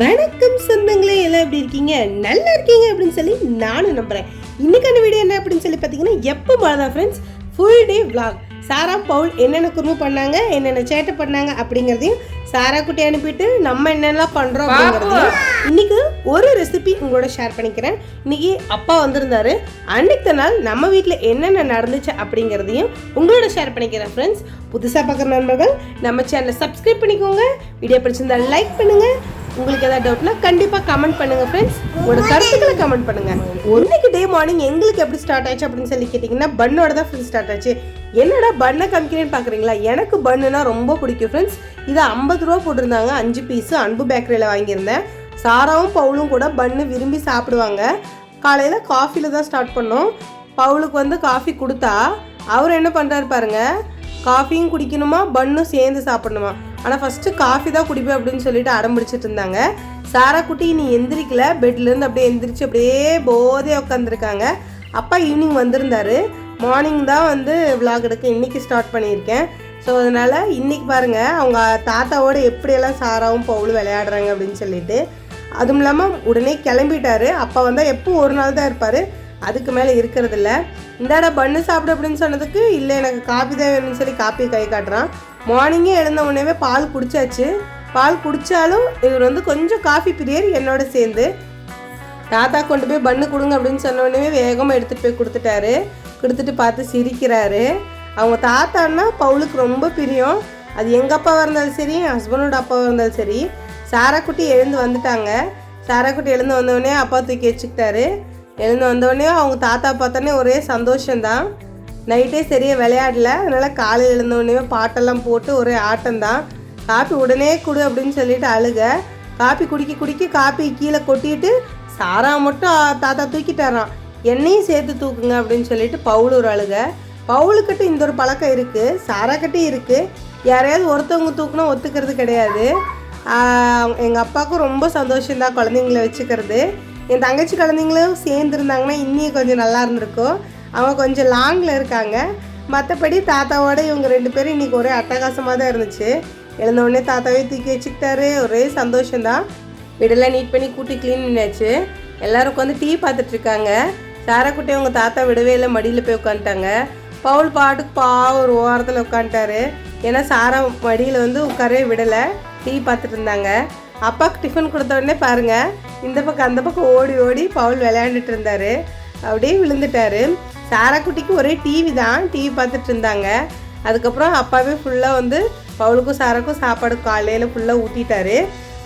வணக்கம் சொந்தங்களே எல்லாம் எப்படி இருக்கீங்க? நல்லா இருக்கீங்க அப்படின்னு சொல்லி நானும் நம்புறேன். இன்னைக்கான வீடியோ என்ன அப்படின்னு சொல்லி பார்த்தீங்கன்னா எப்போ தான் friends full day vlog. Sara Paul என்னென்ன குறும்பு பண்ணாங்க என்னென்ன சேட்டை பண்ணாங்க அப்படிங்கிறதையும் சாரா குட்டி அனுப்பிட்டு நம்ம என்னென்னலாம் பண்ணுறோம் அப்படிங்கிறதையும் இன்னைக்கு ஒரு ரெசிபி உங்களோட ஷேர் பண்ணிக்கிறேன். இன்னைக்கு அப்பா வந்திருந்தாரு. அன்னைக்கு நாள் நம்ம வீட்டில் என்னென்ன நடந்துச்சு அப்படிங்கிறதையும் உங்களோட ஷேர் பண்ணிக்கிறேன் ஃப்ரெண்ட்ஸ் புதுசாக பார்க்குற நண்பர்கள் நம்ம சேனலை சப்ஸ்கிரைப் பண்ணிக்கோங்க. வீடியோ பிடிச்சிருந்தா லைக் பண்ணுங்க. உங்களுக்கு ஏதாவது டவுட்னா கண்டிப்பாக கமெண்ட் பண்ணுங்கள் ஃப்ரெண்ட்ஸ் உங்களோட கருத்துக்களை கமெண்ட் பண்ணுங்கள் இன்னைக்கு டே மார்னிங் எங்களுக்கு எப்படி ஸ்டார்ட் ஆச்சு அப்படின்னு சொல்லி கேட்டிங்கன்னா பன்னோட தான் ஃப்ரெண்ட்ஸ் ஸ்டார்ட் ஆச்சு. என்னடா பண்ணை காமிக்கிறேன்னு பார்க்குறீங்களா எனக்கு பண்ணுனா ரொம்ப பிடிக்கும் ஃப்ரெண்ட்ஸ் இதை ஐம்பது ரூபா போட்டிருந்தாங்க அஞ்சு பீஸு அன்பு பேக்கரியில் வாங்கியிருந்தேன். சாராவும் பவுலும் கூட பன்னு விரும்பி சாப்பிடுவாங்க. காலையில் காஃபியில் தான் ஸ்டார்ட் பண்ணோம். பவுலுக்கு வந்து காஃபி கொடுத்தா அவர் என்ன பண்ணுறாரு பாருங்க காஃபியும் குடிக்கணுமா பன்னும் சேர்ந்து சாப்பிடணுமா? ஆனால் ஃபஸ்ட்டு காஃபி தான் குடிப்பேன் அப்படின்னு சொல்லிட்டு அடம்பிடிச்சிட்டு இருந்தாங்க. சாரா குட்டி நீ எந்திரிக்கல. பெட்லேருந்து அப்படியே எந்திரிச்சு அப்படியே போதையாக உட்காந்துருக்காங்க அப்பா ஈவினிங் வந்திருந்தாரு. மார்னிங் தான் வந்து விலாக் எடுக்க இன்னைக்கு ஸ்டார்ட் பண்ணியிருக்கேன். ஸோ அதனால் இன்னைக்கு பாருங்கள் அவங்க தாத்தாவோட எப்படியெல்லாம் சாராவும் பவுலும் விளையாடுறாங்க அப்படின்னு சொல்லிட்டு. அதுவும் இல்லாமல் உடனே கிளம்பிட்டாரு. அப்பா வந்தால் எப்போ ஒரு நாள் தான் இருப்பார். அதுக்கு மேலே இருக்கிறதில்ல இந்தாடா பண்ணு சாப்பிடு அப்படின்னு சொன்னதுக்கு இல்லை எனக்கு காப்பி தான் வேணும்னு சொல்லி காப்பி கை காட்டுறான். மார்னிங்கே எழுந்த உடனே பால் குடிச்சாச்சு. பால் குடித்தாலும் இவர் வந்து கொஞ்சம் காஃபி பிரியர் என்னோட சேர்ந்து. தாத்தா கொண்டு போய் பண்ணு கொடுங்க அப்படின்னு சொன்ன உடனே வேகமாக எடுத்துகிட்டு போய் கொடுத்துட்டாரு. கொடுத்துட்டு பார்த்து சிரிக்கிறாரு. அவங்க தாத்தான்னா பவுலுக்கு ரொம்ப பிரியம். அது எங்கள் அப்பாவாக இருந்தாலும் சரி என் ஹஸ்பண்டோட அப்பாவாக இருந்தாலும் சரி சாராக்குட்டி எழுந்து வந்துட்டாங்க. சாராக்குட்டி எழுந்து வந்தோடனே அப்பா தூக்கி வச்சுக்கிட்டாரு எழுந்து வந்தோடனே அவங்க தாத்தா பார்த்தோன்னே ஒரே சந்தோஷம்தான். நைட்டே சரியாக விளையாடல. அதனால் காலையில் எழுந்தோடனே பாட்டெல்லாம் போட்டு ஒரே ஆட்டம்தான். காப்பி உடனே கொடு அப்படின்னு சொல்லிட்டு அழுக. காப்பி குடிக்க குடிக்க காப்பி கீழே கொட்டிட்டு சாரா மட்டும் தாத்தா தூக்கிட்டாரான் என்னையும் சேர்த்து தூக்குங்க அப்படின்னு சொல்லிட்டு பவுல் ஒரு அழுக. பவுலுக்கிட்ட இந்த ஒரு பழக்கம் இருக்குது சாராக்கிட்டே இருக்குது யாரையாவது ஒருத்தவங்க தூக்குனா ஒத்துக்கிறது கிடையாது. எங்கள் அப்பாவுக்கும் ரொம்ப சந்தோஷம்தான் குழந்தைங்கள வச்சுக்கிறது. என் தங்கச்சி குழந்தைங்களும் சேர்ந்துருந்தாங்கன்னா இன்னும் கொஞ்சம் நல்லா இருந்திருக்கும். அவங்க கொஞ்சம் லாங்கில் இருக்காங்க. மற்றபடி தாத்தாவோட இவங்க ரெண்டு பேரும் இன்றைக்கி ஒரே அட்டகாசமாக தான் இருந்துச்சு எழுந்தவுடனே தாத்தாவே தூக்கி வச்சுக்கிட்டாரு. ஒரே சந்தோஷம்தான். வீடெல்லாம் நீட் பண்ணி கூட்டி க்ளீன் பண்ணியாச்சு. எல்லோரும் உட்காந்து டீ பார்த்துட்ருக்காங்க சாரக்குட்டி அவங்க தாத்தா விடவே இல்லை. மடியில் போய் உட்காந்துட்டாங்க. பவுல் பாட்டுக்கு பா ஒரு ஓரத்தில் உட்காந்துட்டாரு. ஏன்னா சாரா மடியில் வந்து உட்காரவே விடலை. டீ பார்த்துட்டு இருந்தாங்க. அப்பாவுக்கு டிஃபன் கொடுத்த உடனே பாருங்கள் இந்த பக்கம் அந்த பக்கம் ஓடி ஓடி பவுல் விளையாண்டுட்டு இருந்தார். அப்படியே விழுந்துட்டாரு. சாரா குட்டிக்கு ஒரே டிவி தான். டிவி பார்த்துட்டு இருந்தாங்க. அதுக்கப்புறம் அப்பாவே ஃபுல்லாக வந்து பவுலுக்கும் சாராக்கும் சாப்பாடு காலையில் ஃபுல்லாக ஊட்டிட்டாரு.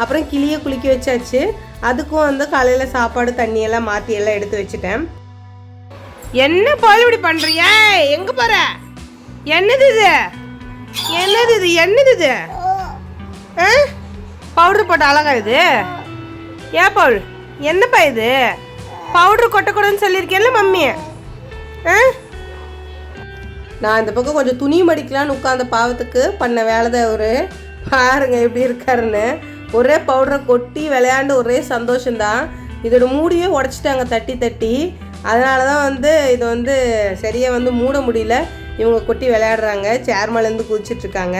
அப்புறம் கிளியை குளிக்க வச்சாச்சு. அதுக்கும் வந்து காலையில் சாப்பாடு தண்ணியெல்லாம் மாற்றி எல்லாம் எடுத்து வச்சுட்டேன். என்ன பால் இப்படி பண்ணுறிய எங்கே போகிற என்னது இது? என்னது இது? என்னது இது? பவுடர் போட்ட அழகா இது? ஏன் பவுல்? என்னப்பா இது? பவுடர் கொட்டக்கூடாதுன்னு சொல்லியிருக்கேன்ல மம்மி. நான் இந்த பக்கம் கொஞ்சம் துணி மடிக்கலான்னு உட்காந்த பாவத்துக்கு பண்ண வேலை தான் ஒரு பாருங்க எப்படி இருக்காருன்னு. ஒரே பவுடரை கொட்டி விளையாண்டு ஒரே சந்தோஷம்தான். இதோட மூடியே உடச்சிட்டாங்க தட்டி தட்டி. அதனால தான் வந்து இது வந்து சரியாக வந்து மூட முடியல. இவங்க கொட்டி விளையாடுறாங்க. சேர் மேலேருந்து குதிச்சிட்டு இருக்காங்க.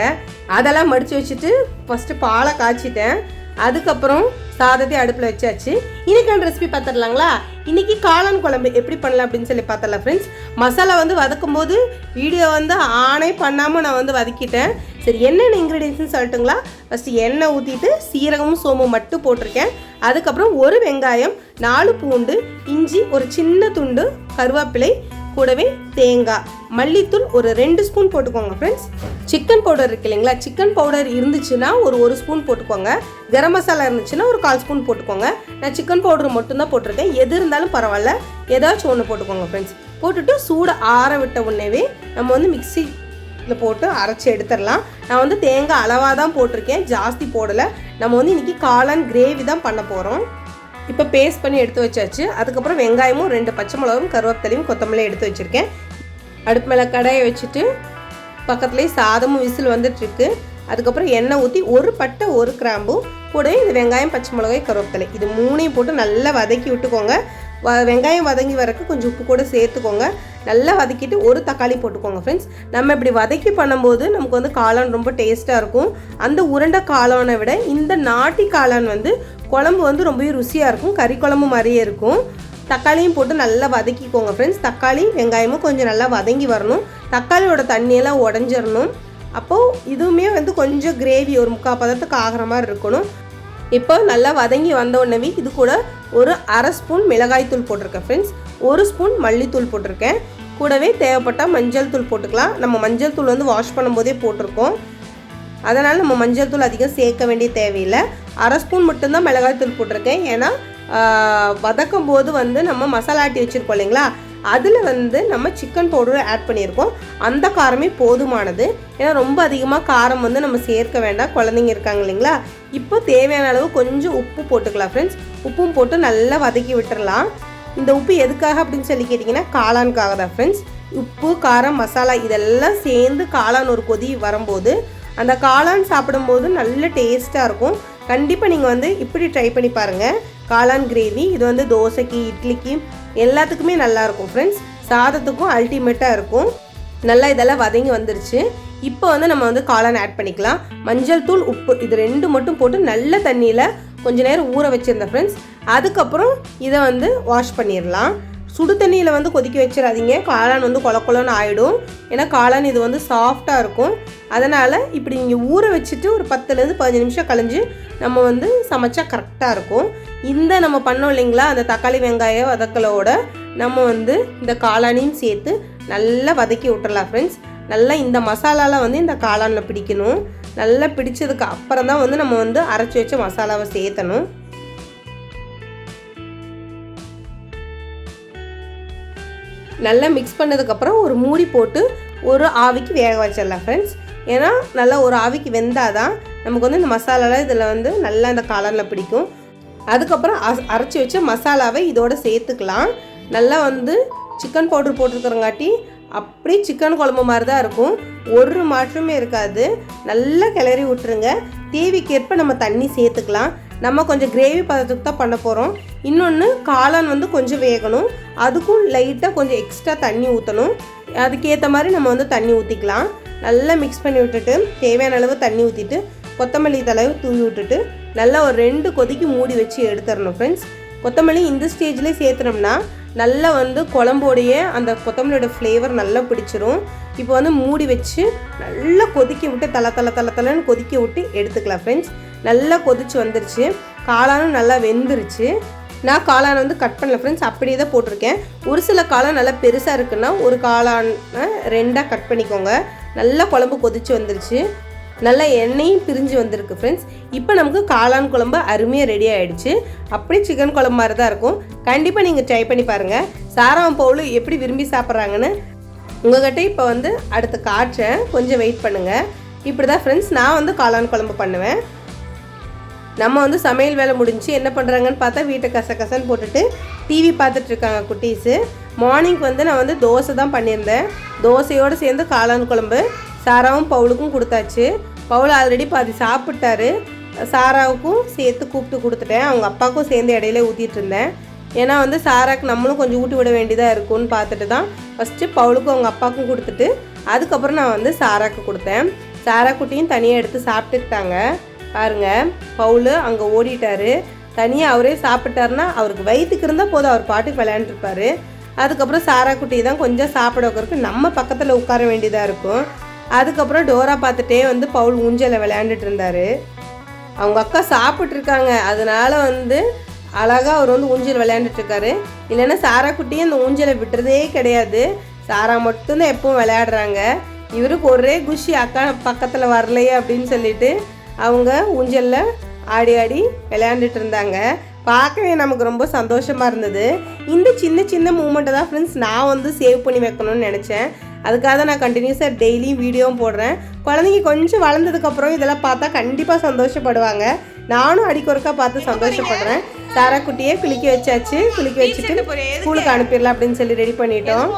அதெல்லாம் மடித்து வச்சுட்டு ஃபஸ்ட்டு பாலை காய்ச்சிட்டேன். அதுக்கப்புறம் சாதத்தை அடுப்பில் வச்சாச்சு. இன்னைக்கான ரெசிபி பார்த்துடலாங்களா இன்னைக்கு காளான் குழம்பு எப்படி பண்ணலாம் அப்படின்னு சொல்லி பார்த்துடலாம் ஃப்ரெண்ட்ஸ் மசாலா வந்து வதக்கும் போது வீடியோ வந்து ஆனே பண்ணாமல் நான் வந்து வதக்கிட்டேன். சரி என்னென்ன இன்க்ரீடியன்ஸ்னு சொல்லட்டுங்களா? ஃபஸ்ட்டு எண்ணெய் ஊற்றிட்டு சீரகமும் சோமும் மட்டும் போட்டிருக்கேன். அதுக்கப்புறம் ஒரு வெங்காயம் நாலு பூண்டு இஞ்சி ஒரு சின்ன துண்டு கருவேப்பிலை கூடவே தேங்காய். மல்லித்தூள் ஒரு ரெண்டு ஸ்பூன் போட்டுக்கோங்க ஃப்ரெண்ட்ஸ் சிக்கன் பவுடர் இருக்கு இல்லைங்களா? சிக்கன் பவுடர் இருந்துச்சுன்னா ஒரு ஒரு ஸ்பூன் போட்டுக்கோங்க. கரம் மசாலா இருந்துச்சுன்னா ஒரு கால் ஸ்பூன் போட்டுக்கோங்க. நான் சிக்கன் பவுடர் மட்டும்தான் போட்டிருக்கேன். எது இருந்தாலும் பரவாயில்ல. ஏதாச்சும் ஒன்று போட்டுக்கோங்க ஃப்ரெண்ட்ஸ் போட்டுட்டு சூடு ஆற விட்ட உடனேவே நம்ம வந்து மிக்சியில் போட்டு அரைச்சி எடுத்துடலாம். நான் வந்து தேங்காய் அளவாக தான் போட்டிருக்கேன். ஜாஸ்தி போடலை. நம்ம வந்து இன்றைக்கி காளான் கிரேவி தான் பண்ண போகிறோம் இப்போ பேஸ்ட் பண்ணி எடுத்து வச்சாச்சு. அதுக்கப்புறம் வெங்காயமும் ரெண்டு பச்சை மிளகும் கருவேப்பிலையும் கொத்தமல்லியும் எடுத்து வச்சுருக்கேன். அடுப்பு மேலே கடாயை வச்சுட்டு பக்கத்துலேயே சாதமும் விசில் வந்துட்டுருக்கு. அதுக்கப்புறம் எண்ணெய் ஊற்றி ஒரு பட்டை ஒரு கிராம்பு கூடவே இந்த வெங்காயம் பச்சை மிளகாய் கருவேப்பிலை. இது மூணையும் போட்டு நல்லா வதக்கி விட்டுக்கோங்க. வ வெங்காயம் வதங்கி வரக்கு கொஞ்சம் உப்பு கூட சேர்த்துக்கோங்க. நல்லா வதக்கிட்டு ஒரு தக்காளி போட்டுக்கோங்க ஃப்ரெண்ட்ஸ் நம்ம இப்படி வதக்கி பண்ணும்போது நமக்கு வந்து காளான் ரொம்ப டேஸ்ட்டாக இருக்கும். அந்த உருண்டை காளானை விட இந்த நாட்டி காளான் வந்து குழம்பு வந்து ரொம்பவே ருசியாக இருக்கும். கறி குழம்பு மாதிரியே இருக்கும். தக்காளியும் போட்டு நல்லா வதக்கிக்கோங்க ஃப்ரெண்ட்ஸ் தக்காளி வெங்காயமும் கொஞ்சம் நல்லா வதங்கி வரணும். தக்காளியோட தண்ணியெல்லாம் உடஞ்சிடணும் அப்போது இதுவுமே வந்து கொஞ்சம் கிரேவி ஒரு முக்கால் பதத்துக்கு ஆகிற மாதிரி இருக்கணும். இப்போ நல்லா வதங்கி வந்த உடனே இது கூட ஒரு அரை ஸ்பூன் மிளகாய்த்தூள் போட்டிருக்கேன் ஃப்ரெண்ட்ஸ் ஒரு ஸ்பூன் மல்லித்தூள் போட்டிருக்கேன். கூடவே தேவைப்பட்டால் மஞ்சள் தூள் போட்டுக்கலாம். நம்ம மஞ்சள் தூள் வந்து வாஷ் பண்ணும்போதே போட்டிருக்கோம். அதனால் நம்ம மஞ்சள் தூள் அதிகம் சேர்க்க வேண்டிய தேவையில்லை. அரை ஸ்பூன் மட்டும்தான் மிளகாய்த்தூள் போட்டிருக்கேன். ஏன்னா வதக்கும் போது வந்து நம்ம மசாலா ஆட்டி வச்சுருக்கோம் இல்லைங்களா? அதில் வந்து நம்ம சிக்கன் பவுடரை ஆட் பண்ணியிருக்கோம். அந்த காரமே போதுமானது. ஏன்னா ரொம்ப அதிகமாக காரம் வந்து நம்ம சேர்க்க வேண்டாம். குழந்தைங்க இருக்காங்க இல்லைங்களா? இப்போ தேவையான அளவு கொஞ்சம் உப்பு போட்டுக்கலாம் ஃப்ரெண்ட்ஸ் உப்பும் போட்டு நல்லா வதக்கி விட்டுறலாம். இந்த உப்பு எதுக்காக அப்படின்னு சொல்லி கேட்டிங்கன்னா காளானுக்காக தான் ஃப்ரெண்ட்ஸ் உப்பு காரம் மசாலா இதெல்லாம் சேர்ந்து காளான் ஒரு கொதி வரும்போது அந்த காளான் சாப்பிடும்போது நல்ல டேஸ்ட்டாக இருக்கும். கண்டிப்பாக நீங்கள் வந்து இப்படி ட்ரை பண்ணி பாருங்கள் காளான் கிரேவி இது வந்து தோசைக்கு இட்லிக்கு எல்லாத்துக்குமே நல்லாயிருக்கும் ஃப்ரெண்ட்ஸ் சாதத்துக்கும் அல்டிமேட்டாக இருக்கும். நல்லா இதெல்லாம் வதங்கி வந்துருச்சு. இப்போ வந்து நம்ம வந்து காளான் ஆட் பண்ணிக்கலாம். மஞ்சள் தூள் உப்பு இது ரெண்டு மட்டும் போட்டு நல்ல தண்ணியில் கொஞ்ச நேரம் ஊற வச்சுருந்தேன் ஃப்ரெண்ட்ஸ் அதுக்கப்புறம் இதை வந்து வாஷ் பண்ணிடலாம் சுடு தண்ணியில் வந்து கொதிக்க வச்சிடாதீங்க. காளான் வந்து கொல கொலன்னு ஆகிடும் ஏன்னா காளான் இது வந்து சாஃப்டாக இருக்கும். அதனால் இப்படி நீங்கள் ஊற வச்சுட்டு ஒரு பத்துலேருந்து பதினஞ்சு நிமிஷம் கழிஞ்சு நம்ம வந்து சமைச்சா கரெக்டாக இருக்கும். இந்த நம்ம பண்ணோம் இல்லைங்களா? அந்த தக்காளி வெங்காய வதக்கலோட நம்ம வந்து இந்த காளானையும் சேர்த்து நல்லா வதக்கி விட்டுறலாம் ஃப்ரெண்ட்ஸ் நல்லா இந்த மசாலாலாம் வந்து இந்த காளானில் பிடிக்கணும். நல்லா பிடிச்சதுக்கு அப்புறம் தான் வந்து நம்ம வந்து அரைச்சி வச்ச மசாலாவை சேர்த்தணும். நல்லா மிக்ஸ் பண்ணதுக்கப்புறம் ஒரு மூடி போட்டு ஒரு ஆவிக்கு வேக வச்சிடலாம் ஃப்ரெண்ட்ஸ் ஏன்னா நல்லா ஒரு ஆவிக்கு வெந்தால் தான் நமக்கு வந்து இந்த மசாலாலாம் இதில் வந்து நல்லா இந்த கலரில் பிடிக்கும். அதுக்கப்புறம் அஸ்- அரைச்சி வச்ச மசாலாவை இதோட சேர்த்துக்கலாம். நல்லா வந்து சிக்கன் பவுடர் போட்டிருக்கிறங்காட்டி அப்படியே சிக்கன் குழம்பு மாதிரி தான் இருக்கும். ஒரு மாற்றமே இருக்காது. நல்லா கிளறி விட்டுருங்க. தேவைக்கேற்ப நம்ம தண்ணி சேர்த்துக்கலாம். நம்ம கொஞ்சம் கிரேவி பதத்துக்கு தான் பண்ண போகிறோம் இன்னொன்று காளான் வந்து கொஞ்சம் வேகணும். அதுக்கும் லைட்டாக கொஞ்சம் எக்ஸ்ட்ரா தண்ணி ஊற்றணும் அதுக்கேற்ற மாதிரி நம்ம வந்து தண்ணி ஊற்றிக்கலாம் நல்லா மிக்ஸ் பண்ணி விட்டுட்டு தேவையான அளவு தண்ணி ஊற்றிட்டு கொத்தமல்லி தலைவு தூவி விட்டுட்டு நல்லா ஒரு ரெண்டு கொதிக்கு மூடி வச்சு எடுத்துடணும் ஃப்ரெண்ட்ஸ் கொத்தமல்லி இந்த ஸ்டேஜ்லேயே சேர்த்துனோம்னா நல்லா வந்து குழம்போடைய அந்த கொத்தமல்லியோட ஃப்ளேவர் நல்லா பிடிச்சிரும். இப்போ வந்து மூடி வச்சு நல்லா கொதிக்க விட்டு தலை தலை தலை தலைன்னு கொதிக்க விட்டு எடுத்துக்கலாம் ஃப்ரெண்ட்ஸ் நல்லா கொதிச்சு வந்துருச்சு. காளானும் நல்லா வெந்துருச்சு. நான் காளானை வந்து கட் பண்ணல ஃப்ரெண்ட்ஸ் அப்படியே தான் போட்டிருக்கேன். ஒரு சில காளான் நல்லா பெருசாக இருக்குன்னா ஒரு காளானை ரெண்டாக கட் பண்ணிக்கோங்க. நல்லா குழம்பு கொதிச்சு வந்துருச்சு. நல்லா எண்ணெயும் பிரிஞ்சு வந்திருக்கு ஃப்ரெண்ட்ஸ் இப்போ நமக்கு காளான் குழம்பு அருமையாக ரெடி ஆகிடுச்சு அப்படியே சிக்கன் குழம்பு மாதிரி தான் இருக்கும். கண்டிப்பாக நீங்கள் ட்ரை பண்ணி பாருங்கள் சாராம் பவுல் எப்படி விரும்பி சாப்பிட்றாங்கன்னு உங்கள்கிட்ட இப்போ வந்து அடுத்த காய்ச்சேன் கொஞ்சம் வெயிட் பண்ணுங்கள் இப்படி தான் ஃப்ரெண்ட்ஸ் நான் வந்து காளான் குழம்பு பண்ணுவேன். நம்ம வந்து சமையல் வேலை முடிஞ்சு என்ன பண்ணுறாங்கன்னு பார்த்தா வீட்டை கச கசன்னு போட்டுட்டு டிவி பார்த்துட்டு இருக்காங்க குட்டீஸு. மார்னிங் வந்து நான் வந்து தோசை தான் பண்ணியிருந்தேன். தோசையோடு சேர்ந்து காளான் குழம்பு சாராவும் பவுலுக்கும் கொடுத்தாச்சு. பவுல் ஆல்ரெடி பாதி சாப்பிட்டாரு. சாராவுக்கும் சேர்த்து கூப்பிட்டு கொடுத்துட்டேன். அவங்க அப்பாவுக்கும் சேர்ந்து இடையில ஊற்றிட்டு இருந்தேன் ஏன்னா வந்து சாராக்கு நம்மளும் கொஞ்சம் ஊட்டி விட வேண்டியதாக இருக்கும்னு பார்த்துட்டு தான் ஃபஸ்ட்டு பவுலுக்கும் அவங்க அப்பாவுக்கும் கொடுத்துட்டு அதுக்கப்புறம் நான் வந்து சாராக்கு கொடுத்தேன். சாரா குட்டியும் தனியாக எடுத்து சாப்பிட்டுக்கிட்டாங்க. பாருங்க பவுலு அங்கே ஓடிட்டாரு. தனியாக அவரே சாப்பிட்டாருன்னா அவருக்கு வயிற்றுக்கு இருந்தால் போதும் அவர் பாட்டுக்கு விளையாண்டுருப்பாரு. அதுக்கப்புறம் சாரா குட்டி தான் கொஞ்சம் சாப்பிட வைக்கிறதுக்கு நம்ம பக்கத்தில் உட்கார வேண்டியதாக இருக்கும். அதுக்கப்புறம் டோரா பார்த்துட்டே வந்து பவுல் ஊஞ்சலில் விளையாண்டுட்டு இருந்தார். அவங்க அக்கா சாப்பிட்ருக்காங்க அதனால வந்து அழகாக அவர் வந்து ஊஞ்சல் விளையாண்டுட்டுருக்காரு இல்லைன்னா சாரா குட்டியும் அந்த ஊஞ்சலை விட்டுறதே கிடையாது. சாரா மட்டும்தான் எப்பவும் விளையாடுறாங்க. இவருக்கு ஒரே குஷி அக்கா பக்கத்தில் வரலையே அப்படின்னு சொல்லிட்டு அவங்க ஊஞ்சலில் ஆடி ஆடி விளையாண்டுட்டு இருந்தாங்க பார்க்கவே நமக்கு ரொம்ப சந்தோஷமாக இருந்தது. இந்த சின்ன சின்ன மூமெண்ட்டை தான் ஃப்ரெண்ட்ஸ் நான் வந்து சேவ் பண்ணி வைக்கணும்னு நினச்சேன். அதுக்காக தான் நான் கண்டினியூஸாக டெய்லியும் வீடியோவும் போடுறேன். குழந்தைங்க கொஞ்சம் வளர்ந்ததுக்கப்புறம் இதெல்லாம் பார்த்தா கண்டிப்பாக சந்தோஷப்படுவாங்க. நானும் அடிக்கொருக்கா பார்த்து சந்தோஷப்படுறேன். சாரா குட்டியே குளிக்க வச்சாச்சு. குளிக்க வச்சுட்டு ஸ்கூலுக்கு அனுப்பிடலாம் அப்படின்னு சொல்லி ரெடி பண்ணிட்டோம்.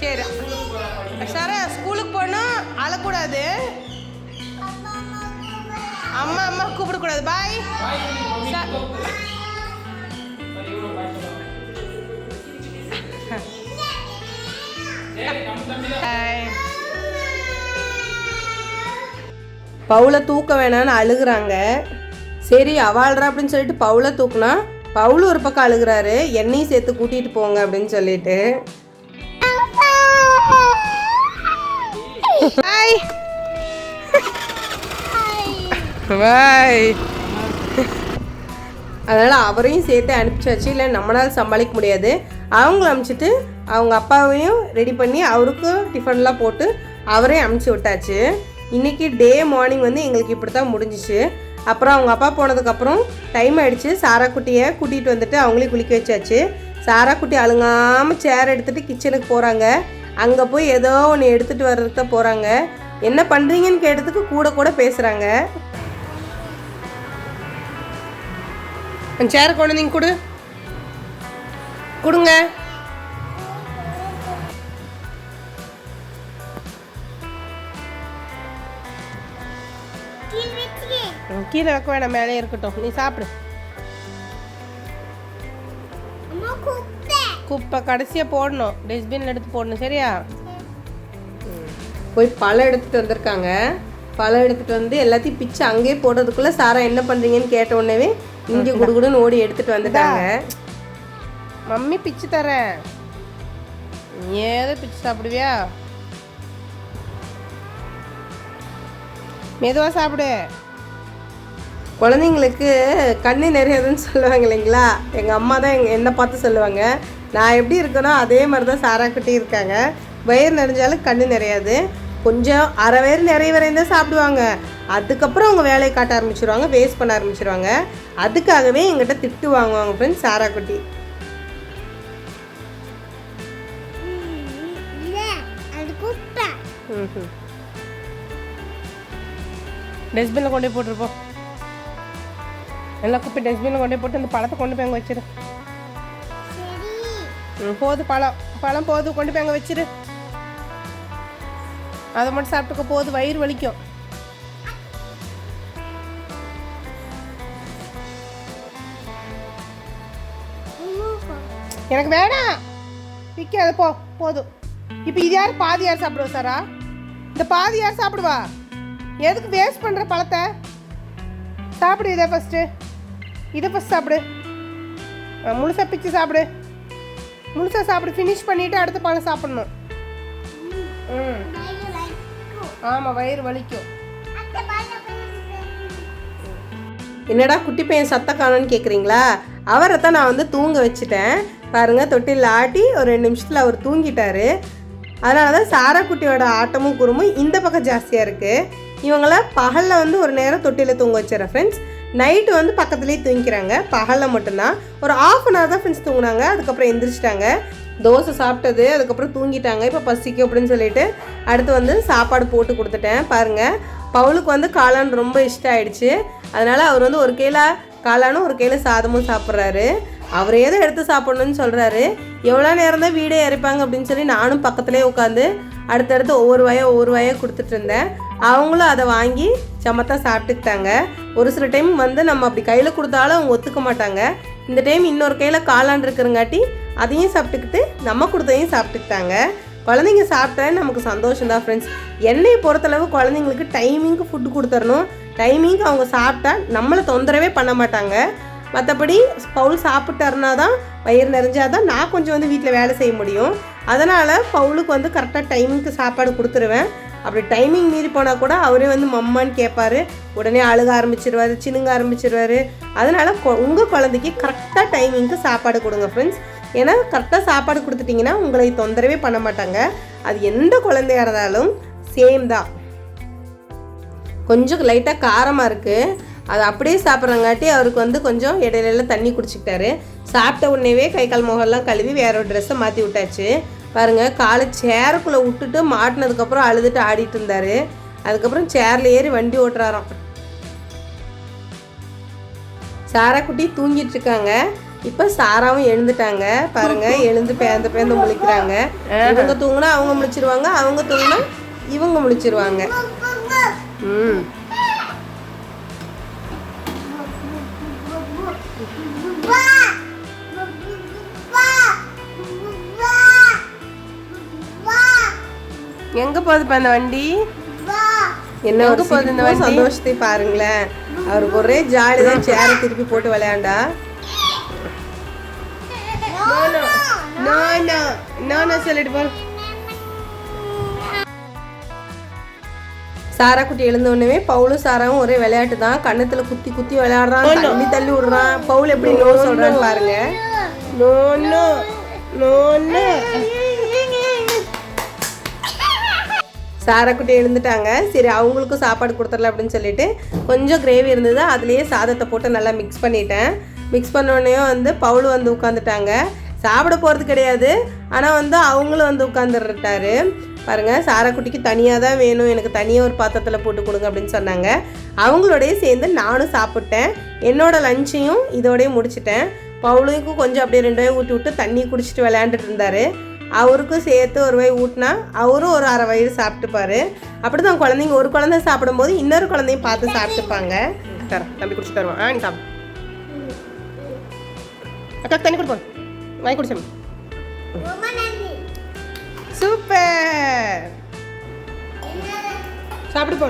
சரி. சாரா ஸ்கூலுக்கு போனால் அழக்கூடாது. அம்மா அம்மா கூப்பிடக்கூடாது. பாய் பவுலை தூக்க வேணாம்னு அழுகுறாங்க. சரி அவாழ்றா அப்படின்னு சொல்லிட்டு பவுலை தூக்குனா பவுல் ஒரு பக்கம் அழுகுறாரு என்னையும் சேர்த்து கூட்டிட்டு போங்க அப்படின்னு சொல்லிட்டு. Hi bye. அதனால் அவரையும் சேர்த்து அனுப்பிச்சாச்சு. இல்லை நம்மளால் சமாளிக்க முடியாது. அவங்கள அனுப்பிச்சிட்டு அவங்க அப்பாவையும் ரெடி பண்ணி அவருக்கும் டிஃபன்லாம் போட்டு அவரையும் அனுப்பிச்சி விட்டாச்சு. இன்றைக்கி டே மார்னிங் வந்து எங்களுக்கு இப்படி தான் முடிஞ்சிச்சு. அப்புறம் அவங்க அப்பா போனதுக்கப்புறம் டைம் ஆகிடுச்சு சாரா குட்டியை கூட்டிகிட்டு வந்துட்டு அவங்களையும் குளிக்க வச்சாச்சு. சாரா குட்டி அழுங்காமல் சேர் எடுத்துகிட்டு கிச்சனுக்கு போகிறாங்க அங்கே போய் ஏதோ ஒன்று எடுத்துகிட்டு வர்றதுக்கு தான் போகிறாங்க என்ன பண்ணுறீங்கன்னு கேட்டதுக்கு கூட கூட பேசுகிறாங்க அந்த சேரை கொண்டு நீங்கள் கொடு. கொடுங்க. கீழே வைக்க வேணாம் மேலே இருக்கட்டும். நீ சாப்பிடு. குப்பை. கடைசியாக போடணும். டஸ்ட்பின்ல எடுத்து போடணும் சரியா? போய் பழம் எடுத்துட்டு வந்திருக்காங்க. பழம் எடுத்துட்டு வந்து எல்லாத்தையும் பிச்சு அங்கேயே போடுறதுக்குள்ள சாரா என்ன பண்றீங்கன்னு கேட்ட உடனே இங்கே குடுகுடுன்னு ஓடி எடுத்துட்டு வந்துட்டாங்க. மம்மி பிச்சு தரேன். நீ ஏதோ பிச்சு சாப்பிடுவியா? மெதுவாக சாப்பிடு. குழந்தைங்களுக்கு கண்ணு நிறையாதுன்னு சொல்லுவாங்க இல்லைங்களா? எங்கள் அம்மா தான் எங்கள் என்ன பார்த்து சொல்லுவாங்க. நான் எப்படி இருக்கேனோ அதே மாதிரி தான் சாரா குட்டி இருக்காங்க. வயிறு நிறைஞ்சாலும் கண்ணு நிறையாது. கொஞ்சம் அரை வயிறு நிறைய வரையும் தான் சாப்பிடுவாங்க. அதுக்கப்புறம் அவங்க வேலையை காட்ட ஆரம்பிச்சிருவாங்க வேஸ்ட் பண்ண ஆரம்பிச்சிருவாங்க. அதுக்காகவே எங்கிட்ட திட்டு வாங்குவாங்க ஃப்ரெண்ட்ஸ் சாரா குட்டி. டஸ்ட்பினில் கொண்டு போய் போட்டுருப்போம் எல்லா குப்பை டஸ்ட்பினில் கொண்டு போய் போட்டு அந்த பழத்தை கொண்டு போய் அங்கே வச்சிரு. ம், போதும் பழம். பழம் போதும் கொண்டு போய் அங்கே வச்சிரு. அதை மட்டும் சாப்பிட்டுக்க போதும் வயிறு வலிக்கும். எனக்கு வேணாம். விற்காது போ போதும். இப்போ இது யார்? பாதி யார் சாப்பிடுவா சாரா? இந்த பாதி யார் சாப்பிடுவா? எதுக்கு வேஸ்ட் பண்ணுற பழத்தை? சாப்பிடு இதை ஃபஸ்ட்டு இதை ஃபஸ்ட் சாப்பிடு. முழுசாக பிச்சு சாப்பிடு. முழுசாக சாப்பிடு. ஃபினிஷ் பண்ணிவிட்டு அடுத்த பழம் சாப்பிடணும். ம். ஆமாம் வயிறு வலிக்கும். என்னடா குட்டி பையன் சத்த காணும்னு கேட்குறீங்களா அவரை தான் நான் வந்து தூங்க வச்சுட்டேன். பாருங்கள் தொட்டில் ஆட்டி ஒரு ரெண்டு நிமிஷத்தில் அவர் தூங்கிட்டாரு. அதனால தான் சாரக்குட்டியோட ஆட்டமும் குறுமும் இந்த பக்கம் ஜாஸ்தியாக இருக்குது இவங்கள பகலில் வந்து ஒரு நேரம் தொட்டியில் தூங்க வச்சிடறேன் ஃப்ரெண்ட்ஸ் நைட்டு வந்து பக்கத்துலேயே தூங்கிக்கிறாங்க. பகலில் மட்டும்தான். ஒரு ஆஃப் அன் ஹவர் தான் ஃப்ரெண்ட்ஸ் தூங்கினாங்க. அதுக்கப்புறம் எந்திரிச்சிட்டாங்க. தோசை சாப்பிட்டது அதுக்கப்புறம் தூங்கிட்டாங்க. இப்போ பசிக்கும் அப்படின்னு சொல்லிட்டு அடுத்து வந்து சாப்பாடு போட்டு கொடுத்துட்டேன். பாருங்கள் பவுலுக்கு வந்து காளான் ரொம்ப இஷ்டம் ஆயிடுச்சு. அதனால் அவர் வந்து ஒரு கையில் காளானும் ஒரு கையில் சாதமும் சாப்பிட்றாரு. அவரே தான் எடுத்து சாப்பிடணும்னு சொல்கிறாரு எவ்வளோ நேரம் தான் வீடே இறைப்பாங்க அப்படின்னு சொல்லி நானும் பக்கத்துலேயே உட்காந்து அடுத்தடுத்து ஒவ்வொரு வாயை ஒவ்வொரு வாயை கொடுத்துட்டு இருந்தேன். அவங்களும் அதை வாங்கி சமத்தா சாப்பிட்டுக்கிட்டாங்க. ஒரு சில டைம் வந்து நம்ம அப்படி கையில் கொடுத்தாலும் அவங்க ஒத்துக்க மாட்டாங்க. இந்த டைம் இன்னொரு கையில் காளான் இருக்கிறங்காட்டி அதையும் சாப்பிட்டுக்கிட்டு நம்ம கொடுத்ததையும் சாப்பிட்டுக்கிட்டாங்க. குழந்தைங்க சாப்பிட்டா நமக்கு சந்தோஷம் தான் ஃப்ரெண்ட்ஸ் என்னை பொறுத்தளவு குழந்தைங்களுக்கு டைமிங்க்கு ஃபுட்டு கொடுத்துடணும் டைமிங்க்கு அவங்க சாப்பிட்டா நம்மளை தொந்தரவே பண்ண மாட்டாங்க. மற்றபடி பவுல் சாப்பிட்டாருனா தான் வயிறு நிறைஞ்சாதான் நான் கொஞ்சம் வந்து வீட்டில் வேலை செய்ய முடியும். அதனால் பவுலுக்கு வந்து கரெக்டாக டைமிங்க்கு சாப்பாடு கொடுத்துருவேன். அப்படி டைமிங் மீறி போனால் கூட அவரே வந்து மம்மான்னு கேட்பாரு. உடனே அழுக ஆரம்பிச்சிருவாரு சினுங்க ஆரம்பிச்சிருவாரு. அதனால் உங்கள் குழந்தைக்கு கரெக்டாக டைமிங்க்கு சாப்பாடு கொடுங்க ஃப்ரெண்ட்ஸ் ஏன்னா கரெக்டாக சாப்பாடு கொடுத்துட்டிங்கன்னா உங்களை தொந்தரவே பண்ண மாட்டாங்க. அது எந்த குழந்தையாக இருந்தாலும் சேம் தான். கொஞ்சம் லைட்டாக காரமாக இருக்குது அது அப்படியே சாப்பிட்றங்காட்டி அவருக்கு வந்து கொஞ்சம் இடையில தண்ணி குடிச்சிக்கிட்டாரு. சாப்பிட்ட உடனேவே கை கால் முகம்லாம் கழுவி வேற ஒரு ட்ரெஸ்ஸை மாற்றி விட்டாச்சு. பாருங்க காலை சேருக்குள்ளே விட்டுட்டு மாட்டினதுக்கப்புறம் அழுதுட்டு ஆடிட்டு இருந்தாரு. அதுக்கப்புறம் சேர்ல ஏறி வண்டி ஓட்டுறாராம். சாரா குட்டி தூங்கிட்டு இருக்காங்க. இப்போ சாராவும் எழுந்துட்டாங்க. பாருங்க எழுந்து பேந்த பேந்த முழிக்கிறாங்க. இவங்க தூங்கினா அவங்க முழிச்சிருவாங்க அவங்க தூங்கினா இவங்க முழிச்சிருவாங்க. ம். எங்க போகுதுப்பா இந்த வண்டி? என்ன ஒரு போகுது இந்த வண்டி? சந்தோஷத்தை பாருங்களேன். அவருக்கு ஒரே ஜாலி தான் சேரை திருப்பி போட்டு விளையாண்டா. நோ நோ நோ நோ சொல்லிட்டு போ. சாரா குட்டி எழுந்த உடனே பவுலும் சாராவும் ஒரே விளையாட்டு தான். கண்ணத்துல குத்தி குத்தி விளையாடுறான் தள்ளி தள்ளி விடுறான். பவுல் எப்படி நோ சொல்றான்னு பாருங்க. நோ நோ நோ நோ சாராக்குட்டி எழுந்துட்டாங்க. சரி அவங்களுக்கும் சாப்பாடு கொடுத்துடலாம் அப்படின்னு சொல்லிட்டு கொஞ்சம் கிரேவி இருந்தது. அதுலேயே சாதத்தை போட்டு நல்லா மிக்ஸ் பண்ணிட்டேன். மிக்ஸ் பண்ணோடனேயும் வந்து பவுல் வந்து உட்காந்துட்டாங்க சாப்பிட போகிறது கிடையாது. ஆனால் வந்து அவங்களும் வந்து உட்காந்துட்டாரு பாருங்கள் சாராக்குட்டிக்கு தனியாக தான் வேணும். எனக்கு தனியாக ஒரு பாத்திரத்தில் போட்டு கொடுங்க அப்படின்னு சொன்னாங்க. அவங்களோடய சேர்ந்து நானும் சாப்பிட்டேன். என்னோடய லஞ்சையும் இதோடய முடிச்சிட்டேன். பவுலுக்கும் கொஞ்சம் அப்படியே ரெண்டு வாய் ஊட்டி விட்டு தண்ணி குடிச்சிட்டு விளையாண்டுட்டு இருந்தாரு. அவருக்கும் சேர்த்து ஒரு வாய் ஊட்டினா அவரும் ஒரு அரை வயிறு சாப்பிட்டுப்பாரு. அப்படி தான் குழந்தைங்க ஒரு குழந்தை சாப்பிடும்போது இன்னொரு குழந்தையும் பார்த்து சாப்பிட்டுப்பாங்க. தரேன் தம்பி குடிச்சு தருவோம் ஆ நீ சாப்பிடு. அக்கா தண்ணி கொடுப்போம். வாங்கி குடிச்சோம் சூப்பர். சாப்பிடு போ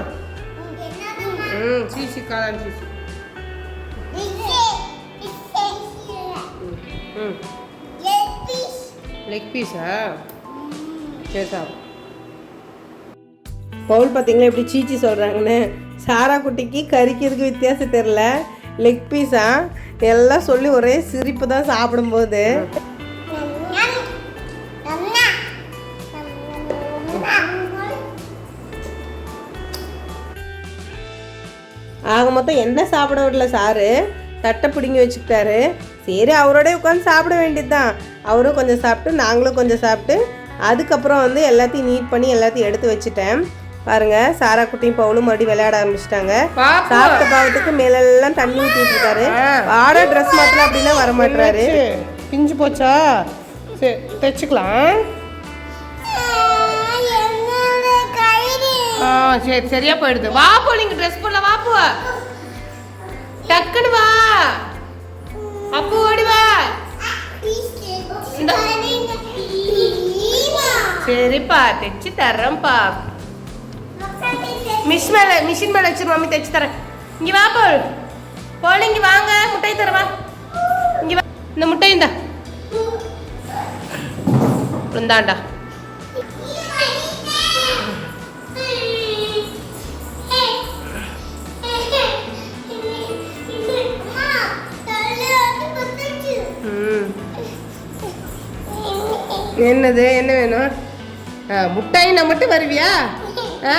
ம் சீசி காளான் சீசி ம். லெக் பீஸா சரி சாப்பிடு. பவுல் பார்த்தீங்களா எப்படி சீச்சி சொல்கிறாங்கன்னு சாரா குட்டிக்கு கறிக்கிறதுக்கு வித்தியாசம் தெரில லெக் பீஸா எல்லாம் சொல்லி ஒரே சிரிப்பு தான் சாப்பிடும்போது. ஆக மொத்தம் என்ன சாப்பிட விடல சாரு? தட்டை பிடுங்கி வச்சுக்கிட்டாரு. சரி அவரோட உட்காந்து சாப்பிட வேண்டியது தான் அவரும் கொஞ்சம் சாப்பிட்டு நாங்களும் கொஞ்சம் சாப்பிட்டு அதுக்கப்புறம் வந்து எல்லாத்தையும் நீட் பண்ணி எல்லாத்தையும் எடுத்து வச்சுட்டேன். பாருங்க சாரா குட்டியும் பவுலும் மறுபடியும் விளையாட ஆரம்பிச்சிட்டாங்க. சாப்பிட்ட பாவத்துக்கு மேலெல்லாம் தண்ணி ஊற்றிட்டு இருக்காரு ஆட ட்ரெஸ் மாத்தலாம் அப்படின்னா வர மாட்டாரு பிஞ்சு போச்சா? சரி தைச்சுக்கலாம். ஆ சரி சரியா போயிடுது. வா போ நீங்க ட்ரெஸ் போடல வா போ டக்குனு வா. அப்பு ஓடி வா. சரிப்பா தைச்சு தர்றேன்ப்பா. மிஷ் மேல மிஷின் மேல வச்சு மம்மி தைச்சு தரேன். இங்க வா போல். போல இங்க வாங்க. முட்டை தரவா இங்க வா. இந்த முட்டை இந்தா இந்தாண்டா. என்னது என்ன வேணும்? ஆ முட்டாயினா மட்டும் வருவியா? ஆ?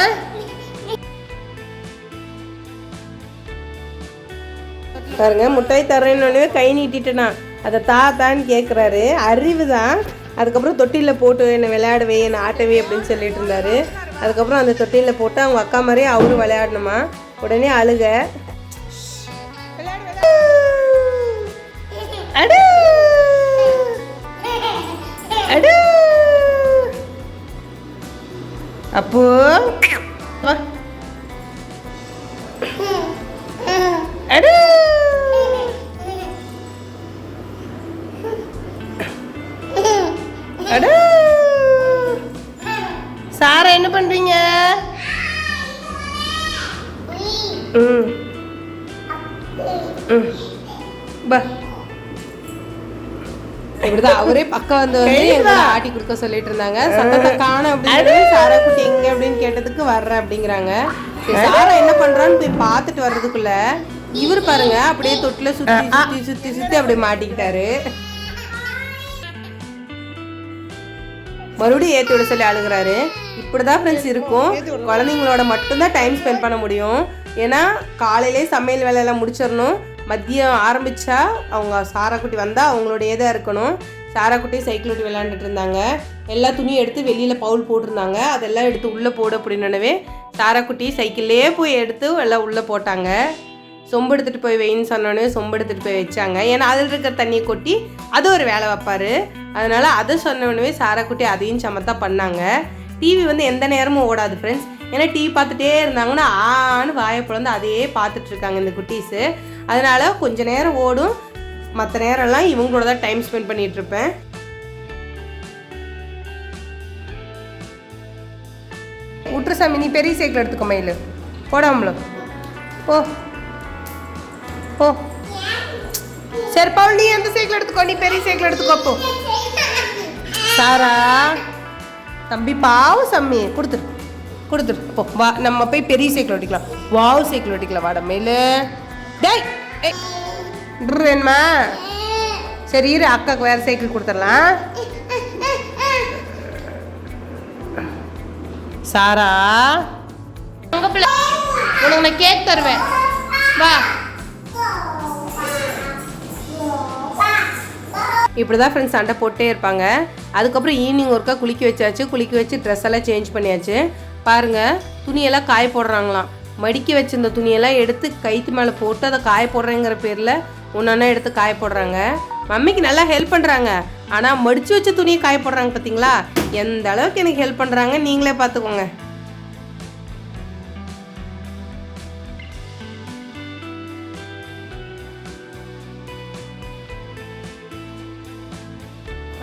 பாருங்க முட்டாய் தரேன்னு கை நீட்டிட்டுனா அதை தாத்தான்னு கேட்குறாரு அறிவு தான் அதுக்கப்புறம் தொட்டியில் போட்டு என்னை விளையாடவே என்னை ஆட்டவே அப்படின்னு சொல்லிட்டு இருந்தாரு. அதுக்கப்புறம் அந்த தொட்டியில் போட்டு அவங்க அக்கா மாதிரியே அவரும் விளையாடணுமா? உடனே அழுக. அடு அப்போ வா இப்படிதான் அவரே பக்கம் வந்து வந்து எங்களை ஆட்டி கொடுக்க சொல்லிட்டு இருந்தாங்க. சத்தத்தை காணும் அப்படின்னு சாரா குட்டி எங்க அப்படின்னு கேட்டதுக்கு வர்றேன் அப்படிங்கிறாங்க. சரி, சாரா என்ன பண்றான்னு போய் பார்த்துட்டு வர்றதுக்குள்ள இவர் பாருங்க அப்படியே தொட்டில சுத்தி சுத்தி சுத்தி சுத்தி அப்படியே மாட்டிக்கிட்டாரு. மறுபடியும் ஏற்றி விட சொல்லி அழுகுறாரு. இப்படிதான் ஃப்ரெண்ட்ஸ் இருக்கும். குழந்தைங்களோட மட்டும்தான் டைம் ஸ்பெண்ட் பண்ண முடியும். ஏன்னா காலையிலே சமையல் வேலையெல்லாம் முடிச்சிடணும். மதியம் ஆரம்பித்தா அவங்க சாராக்குட்டி வந்தால் அவங்களோடயே இதாக இருக்கணும். சாராக்குட்டி சைக்கிள் ஓட்டி விளையாண்டுட்டு இருந்தாங்க. எல்லா துணியும் எடுத்து வெளியில் பவுல் போட்டிருந்தாங்க. அதெல்லாம் எடுத்து உள்ளே போடு அப்படின்னவே சாராக்குட்டி சைக்கிள்லேயே போய் எடுத்து எல்லாம் உள்ளே போட்டாங்க. சொம்பு எடுத்துகிட்டு போய் வைன்னு சொன்னோடனே சொம்பு எடுத்துகிட்டு போய் வச்சாங்க. ஏன்னா அதில் இருக்கிற தண்ணியை கொட்டி அது ஒரு வேலை வைப்பார். அதனால் அதை சொன்னோடனே சாராக்குட்டி அதையும் சமத்தா பண்ணாங்க. டிவி வந்து எந்த நேரமும் ஓடாது ஃப்ரெண்ட்ஸ் ஏன்னா டிவி பார்த்துட்டே இருந்தாங்கன்னா ஆன்னு வாயை பிளந்து அதையே பார்த்துட்ருக்காங்க இந்த குட்டீஸு. அதனால கொஞ்ச நேரம் ஓடும். மற்ற நேரம்லாம் இவங்களோட தான் டைம் ஸ்பெண்ட் பண்ணிட்டு இருப்பேன். குப்புரசாமி நீ பெரிய சைக்கிள் எடுத்துக்கோ மயில். போடாமல ஓ ஓ சரி பவுல் நீ எந்த சைக்கிள் எடுத்துக்கோ? நீ பெரிய சைக்கிள் எடுத்துக்கோ அப்போ சாரா. தம்பி பாவம் சம்மி கொடுத்துரு. கொடுத்துரு. போ. வா நம்ம போய் பெரிய சைக்கிள் ஓட்டிக்கலாம். வாவ் சைக்கிள் ஓட்டிக்கலாம். வாட மேலு டேய் என்னமா சரி இரு அக்காவுக்கு வேறு சைக்கிள் கொடுத்துடலாம். சாரா? உங்க பிள்ளை உனக்கு நான் கேக் தருவேன். வா. இப்படி தான் ஃப்ரெண்ட்ஸ் சண்டை போட்டே இருப்பாங்க. அதுக்கப்புறம் ஈவினிங் ஒர்க்காக குளிக்க வச்சாச்சு. குளிக்க வச்சு ட்ரெஸ் எல்லாம் சேஞ்ச் பண்ணியாச்சு. பாருங்கள் துணியெல்லாம் காய போடுறாங்களாம். மடிக்க வச்சிருந்த துணியெல்லாம் எடுத்து கைத்து மேலே போட்டு அதை காய போடுறேங்கிற பேரில் ஒன்றா எடுத்து காய போடுறாங்க. மம்மிக்கு நல்லா ஹெல்ப் பண்ணுறாங்க ஆனால் மடித்து வச்ச துணியை காய போடுறாங்க பார்த்தீங்களா எந்த அளவுக்கு எனக்கு ஹெல்ப் பண்ணுறாங்க நீங்களே பார்த்துக்கோங்க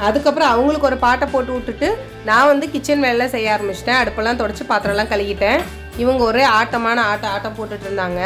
அதுக்கப்புறம் அவங்களுக்கு ஒரு பாட்டை போட்டு விட்டுட்டு நான் வந்து கிச்சன் வேலைலாம் செய்ய ஆரம்பிச்சிட்டேன். அடுப்பெல்லாம் தொடச்சி பாத்திரம்லாம் கழுகிட்டேன் இவங்க ஒரே ஆட்டமான ஆட்டம் ஆட்டம் போட்டுட்டு இருந்தாங்க.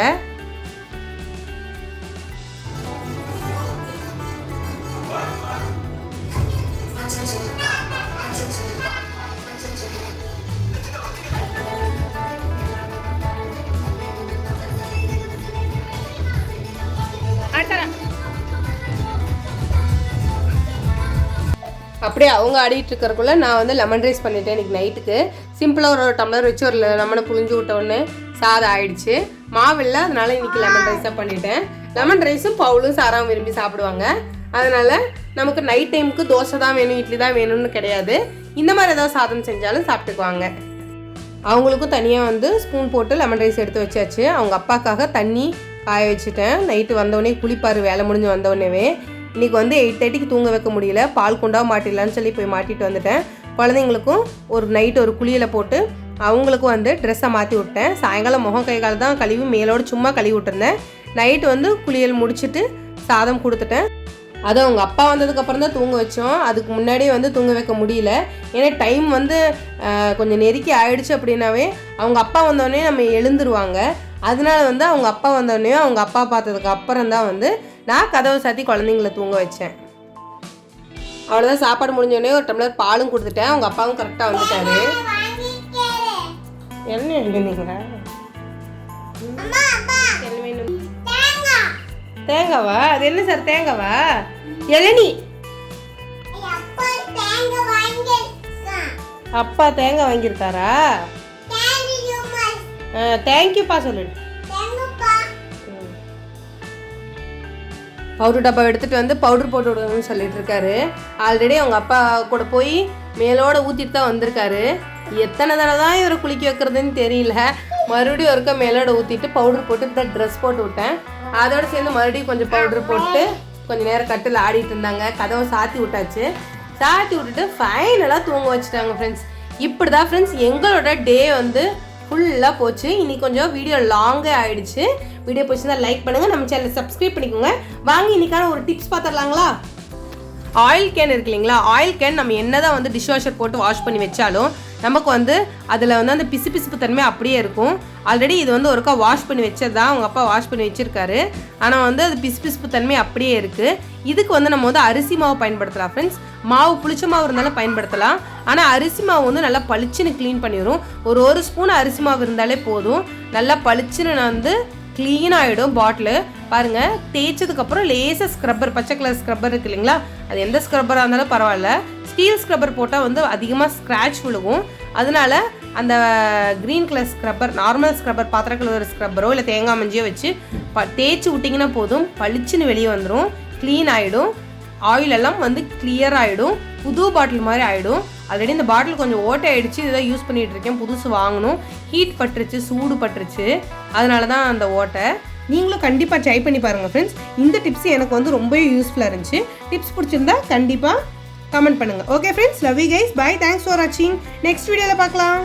அப்படியே அவங்க ஆடிட்டு இருக்கறக்குள்ள நான் வந்து லெமன் ரைஸ் பண்ணிட்டேன் இன்னைக்கு நைட்டுக்கு. சிம்பிளாக ஒரு டம்ளர் வச்சு ஒரு லெமனை புழிஞ்சு விட்டோடனே சாதம் ஆயிடுச்சு. மாவு இல்லை அதனால இன்னைக்கு லெமன் ரைஸாக பண்ணிட்டேன். லெமன் ரைஸும் பவுலும் சாராவும் விரும்பி சாப்பிடுவாங்க. அதனால நமக்கு நைட் டைமுக்கு தோசை தான் வேணும் இட்லி தான் வேணும்னு கிடையாது. இந்த மாதிரி ஏதாவது சாதம் செஞ்சாலும் சாப்பிட்டுக்குவாங்க. அவங்களுக்கும் தனியாக வந்து ஸ்பூன் போட்டு லெமன் ரைஸ் எடுத்து வச்சாச்சு. அவங்க அப்பாக்காக தண்ணி காய வச்சுட்டேன். நைட்டு வந்தவொடனே குளிப்பார் வேலை முடிஞ்சு வந்தவொடனே இன்றைக்கி வந்து எயிட் தேர்ட்டிக்கு தூங்க வைக்க முடியல பால் குண்டாக மாட்டிடலான்னு சொல்லி போய் மாட்டிட்டு வந்துட்டேன். குழந்தைங்களுக்கும் ஒரு நைட் ஒரு குளியலை போட்டு அவங்களுக்கும் வந்து ட்ரெஸ்ஸை மாற்றி விட்டேன். சாயங்காலம் முகம் கை கால் தான் கழுவி மேலோடு சும்மா கழுவி விட்டுருந்தேன். நைட்டு வந்து குளியல் முடிச்சுட்டு சாதம் கொடுத்துட்டேன். அதை அவங்க அப்பா வந்ததுக்கப்புறம் தான் தூங்க வச்சோம். அதுக்கு முன்னாடியே வந்து தூங்க வைக்க முடியல. ஏன்னா டைம் வந்து கொஞ்சம் நெருக்கி ஆயிடுச்சு அப்படின்னாவே அவங்க அப்பா வந்தோடனே நம்ம எழுந்துருவாங்க. அதனால வந்து அவங்க அப்பா வந்தோடனே அவங்க அப்பா பார்த்ததுக்கு அப்புறம் தான் வந்து நான் கதவை சாத்தி குழந்தைங்கள தூங்க வச்சேன். அவ்வளோதான் சாப்பாடு முடிஞ்சோடனே ஒரு டம்ளர் பாலும் கொடுத்துட்டேன். அவங்க அப்பாவும் கரெக்டாக வந்துட்டாரு. என்ன எழுதுனீங்க? வேணும் தேங்காவா? அது என்ன சார் தேங்காவா? இளநி அப்பா தேங்காய் வாங்கியிருக்காரா? தேங்க்யூப்பா சொல்லிடு பவுடர் டப்பா எடுத்துகிட்டு வந்து பவுடர் போட்டு விடுங்கன்னு சொல்லிட்டு இருக்காரு. ஆல்ரெடி அவங்க அப்பா கூட போய் மேலோட ஊற்றிட்டு தான் வந்திருக்காரு. எத்தனை தடவை தான் இவரை குளிக்க வைக்கிறதுன்னு தெரியல. மறுபடியும் ஒருக்கா மேலோட ஊற்றிட்டு பவுடர் போட்டு இந்த ட்ரெஸ் போட்டு விட்டேன். அதோட சேர்ந்து மறுபடியும் கொஞ்சம் பவுடர் போட்டு கொஞ்சம் நேரம் கட்டில் ஆடிட்டு இருந்தாங்க. கதவை சாத்தி விட்டாச்சு. சாத்தி விட்டுட்டு ஃபைனலாக தூங்க வச்சுட்டாங்க ஃப்ரெண்ட்ஸ் இப்படி தான் ஃப்ரெண்ட்ஸ் எங்களோட டே வந்து ஃபுல்லாக போச்சு. இன்னைக்கு கொஞ்சம் வீடியோ லாங்கே ஆயிடுச்சு. வீடியோ பிடிச்சிருந்தா லைக் பண்ணுங்க. நம்ம சேனலை சப்ஸ்கிரைப் பண்ணிக்கோங்க. வாங்க இன்னைக்கான ஒரு டிப்ஸ் பார்த்துடலாங்களா? ஆயில் கேன் இருக்கு இல்லைங்களா? ஆயில் கேன் நம்ம என்னதான் வந்து டிஷ் வாஷர் போட்டு வாஷ் பண்ணி வச்சாலும் நமக்கு வந்து அதில் வந்து அந்த பிசு பிசுப்பு தன்மை அப்படியே இருக்கும். ஆல்ரெடி இது வந்து ஒருக்கா வாஷ் பண்ணி வச்சது தான் அவங்க அப்பா வாஷ் பண்ணி வச்சுருக்காரு. ஆனால் வந்து அது பிசு பிசுப்பு தன்மை அப்படியே இருக்குது இதுக்கு வந்து நம்ம வந்து அரிசி மாவு பயன்படுத்தலாம் ஃப்ரெண்ட்ஸ் மாவு புளிச்ச மாவு இருந்தாலும் பயன்படுத்தலாம். ஆனால் அரிசி மாவு வந்து நல்லா பளிச்சுன்னு க்ளீன் பண்ணிடும் ஒரு ஒரு ஸ்பூன் அரிசி மாவு இருந்தாலே போதும். நல்லா பளிச்சுன்னு நான் வந்து க்ளீன் ஆகிடும் பாட்டிலு பாருங்கள் தேய்ச்சதுக்கப்புறம் லேசாக ஸ்க்ரப்பர் பச்சை கலர் ஸ்க்ரப்பர் இருக்கு இல்லைங்களா? அது எந்த ஸ்க்ரப்பராக இருந்தாலும் பரவாயில்ல. ஸ்டீல் ஸ்க்ரப்பர் போட்டால் வந்து அதிகமாக ஸ்க்ராட்ச் விழுகும். அதனால அந்த green colour scrubber normal scrubber பாத்திர கழுவுற ஸ்க்ரப்பரோ இல்லை தேங்காய் மஞ்சியோ வச்சு ப தேய்ச்சி விட்டிங்கன்னா போதும். பளிச்சுன்னு வெளியே வந்துடும் க்ளீன் ஆகிடும் ஆயில் எல்லாம் வந்து கிளியர் ஆகிடும் புது பாட்டில் மாதிரி ஆகிடும் ஆல்ரெடி இந்த பாட்டில் கொஞ்சம் ஓட்டை ஆயிடுச்சு. இதுதான் யூஸ் பண்ணிகிட்டு இருக்கேன். புதுசு வாங்கணும். ஹீட் பட்டுருச்சு சூடு பட்டுருச்சு. அதனால தான் அந்த ஓட்டை. நீங்களும் கண்டிப்பாக ட்ரை பண்ணி பாருங்கள் ஃப்ரெண்ட்ஸ் இந்த டிப்ஸ் எனக்கு வந்து ரொம்பவே யூஸ்ஃபுல்லாக இருந்துச்சு. டிப்ஸ் பிடிச்சிருந்தா கண்டிப்பாக கமெண்ட் பண்ணுங்கள் okay friends love you guys bye thanks for வாட்சிங் நெக்ஸ்ட் வீடியோவில் பார்க்கலாம்.